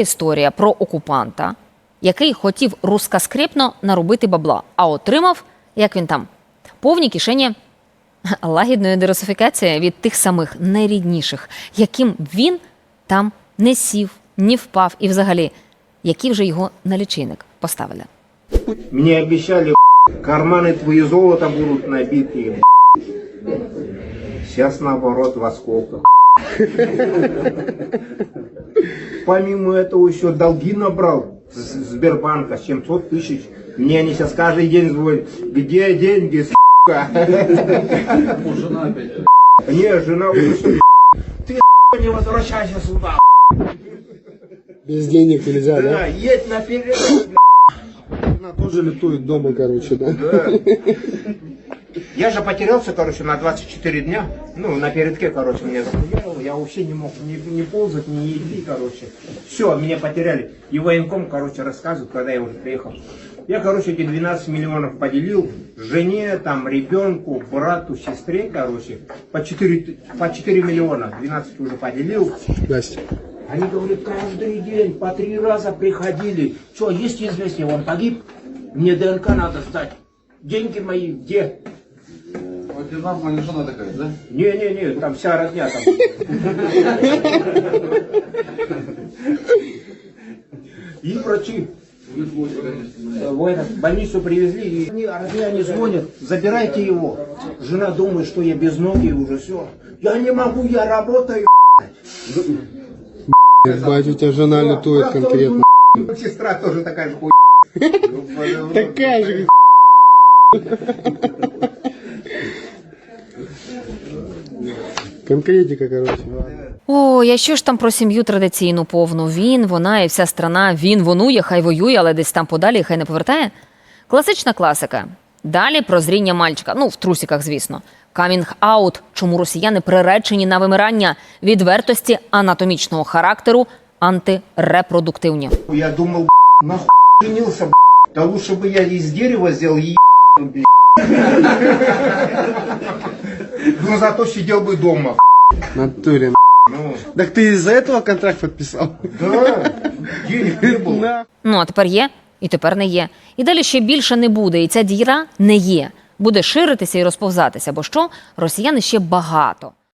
історія про окупанта, який хотів рускоскрипно наробити бабла, а отримав, як він там, повні кишені лагідної дерусифікації від тих самих найрідніших, яким він там не сів, не впав, і взагалі, які вже його на лічильник поставили. Мне обещали, карманы твои золото будут набиты. Сейчас наоборот в осколках. Помимо этого еще долги набрал с с Сбербанка 700 тысяч. Мне они сейчас каждый день звонят, где деньги, сука? Жена опять. Не, жена уже ты не возвращайся сюда. Без денег нельзя, да? Да, едь наперед. Она тоже летует дома, короче, да? Да. Я же потерялся, короче, на 24 дня. Ну, на передке, короче, меня захуярило. Я вообще не мог ни, ни ползать, ни идти, короче. Все, меня потеряли. И военком, короче, рассказывают, когда я уже приехал. Я, короче, эти 12 миллионов поделил жене, там, ребенку, брату, сестре, короче, по 4, т- по 4 миллиона. 12 уже поделил. Настя. Они говорят, каждый день по три раза приходили. Что, есть известие, он погиб? Мне ДНК надо сдать. Деньги мои где? Нормальная жена такая, да? Не-не-не, там вся родня там. И врачи в больницу привезли, и они, родня не звонят, забирайте его. Жена думает, что я без ноги уже все. Я не могу, я работаю. Ебать, у тебя жена летует конкретно. Сестра тоже такая же хуй. Такая же, Конкретика, короче. О, я що ж там про сім'ю традиційну повну? Він, вона і вся страна. Він вонує, хай воює, але десь там подалі, хай не повертає. Класична класика. Далі прозріння мальчика. Ну, в трусіках, звісно. Камінг аут, чому росіяни приречені на вимирання відвертості анатомічного характеру антирепродуктивні. Я думал, нахуй женился, да лучше бы я из дерева сделал и блядь. Ну зато сидел бы дома. Натуре. Ну, Так ты из-за этого контракт подписал? да, денег не было. На. Ну, а тепер є, і тепер не є. І далі ще більше не буде. І ця діра не є. Буде ширитися і розповзатися, бо що росіяни ще багато